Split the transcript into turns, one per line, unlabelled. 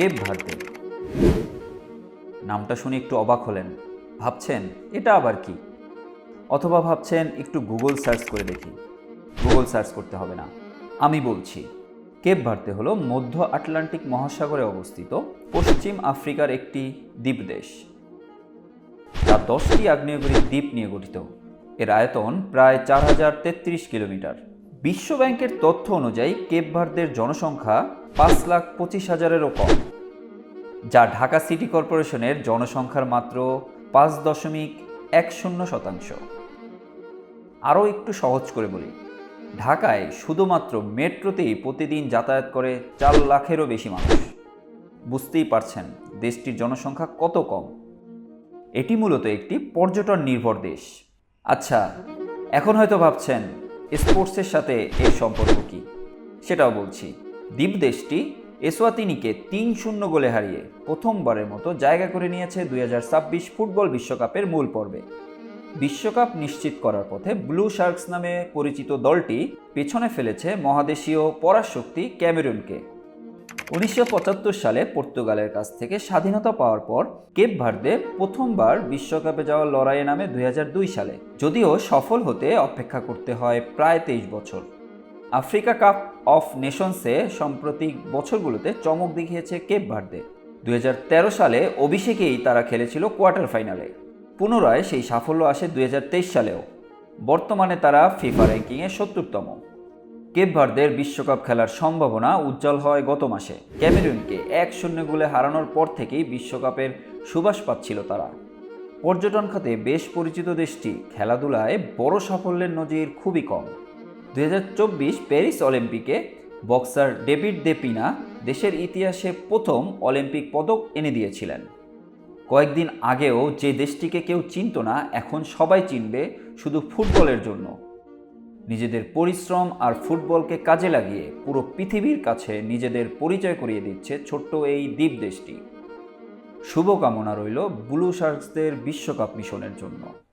Cape Verde নামটা শুনে একটু অবাক হলেন। ভাবছেন, এটা আবার কি? অথবা ভাবছেন, একটু গুগল সার্চ করে দেখি। গুগল সার্চ করতে হবে না। আমি বলছি, কেপ ভার্দে হলো মধ্য আটলান্টিক মহাসাগরে অবস্থিত পশ্চিম আফ্রিকার একটি দ্বীপ দেশ। যা দশটি আগ্নেয়গিরি দ্বীপ নিয়ে গঠিত। এর আয়তন প্রায় চার হাজার তেত্রিশ কিলোমিটার। বিশ্ব ব্যাংকের তথ্য অনুযায়ী, কেপ ভার্দের জনসংখ্যা পাঁচ লাখ পঁচিশ হাজারেরও কম, যা ঢাকা সিটি কর্পোরেশনের জনসংখ্যার মাত্র পাঁচ দশমিক এক শূন্য শতাংশ। আরও একটু সহজ করে বলি, ঢাকায় শুধুমাত্র মেট্রোতেই প্রতিদিন যাতায়াত করে চার লাখেরও বেশি মানুষ। বুঝতেই পারছেন দেশটির জনসংখ্যা কত কম। এটি মূলত একটি পর্যটন নির্ভর দেশ। আচ্ছা এখন হয়তো ভাবছেন, স্পোর্টসের সাথে এর সম্পর্ক কি? সেটাও বলছি। দ্বীপ দেশটি এসওয়াতিনিকে তিন শূন্য গোলে হারিয়ে প্রথমবারের মতো জায়গা করে নিয়েছে দুই হাজার ছাব্বিশ ফুটবল বিশ্বকাপের মূল পর্বে। বিশ্বকাপ নিশ্চিত করার পথে ব্লু শার্কস নামে পরিচিত দলটি পেছনে ফেলেছে মহাদেশীয় পরাশক্তি ক্যামেরুনকে। উনিশশো পঁচাত্তর সালে পর্তুগালের কাছ থেকে স্বাধীনতা পাওয়ার পর কেপ ভার্দে প্রথমবার বিশ্বকাপে যাওয়ার লড়াইয়ে নামে দুই হাজার দুই সালে, যদিও সফল হতে অপেক্ষা করতে হয় প্রায় তেইশ বছর। আফ্রিকা কাপ অফ নেশনসে সাম্প্রতিক বছরগুলোতে চমক দেখিয়েছে কেপ ভার্দে। দুই সালে অভিষেকেই তারা খেলেছিল কোয়ার্টার ফাইনালে। পুনরায় সেই সাফল্য আসে দুই হাজার তেইশ সালেও। বর্তমানে তারা ফিফা র্যাঙ্কিংয়ে সত্তরতম। কেপ ভার্দের বিশ্বকাপ খেলার সম্ভাবনা উজ্জ্বল হয় গত মাসে। ক্যামেরুনকে এক শূন্য গোলে হারানোর পর থেকেই বিশ্বকাপের সুবাস পাচ্ছিল তারা। পর্যটন খাতে বেশ পরিচিত দেশটি, খেলাধুলায় বড় সাফল্যের নজির খুবই কম। দুই হাজার চব্বিশ প্যারিস অলিম্পিকে বক্সার ডেভিড দেপিনা দেশের ইতিহাসে প্রথম অলিম্পিক পদক এনে দিয়েছিলেন। কয়েকদিন আগেও যে দেশটিকে কেউ চিনত না, এখন সবাই চিনবে শুধু ফুটবলের জন্য। নিজেদের পরিশ্রম আর ফুটবলকে কাজে লাগিয়ে পুরো পৃথিবীর কাছে নিজেদের পরিচয় করিয়ে দিচ্ছে ছোট্ট এই দ্বীপ দেশটি। শুভকামনা রইল ব্লু শার্কসদের বিশ্বকাপ মিশনের জন্য।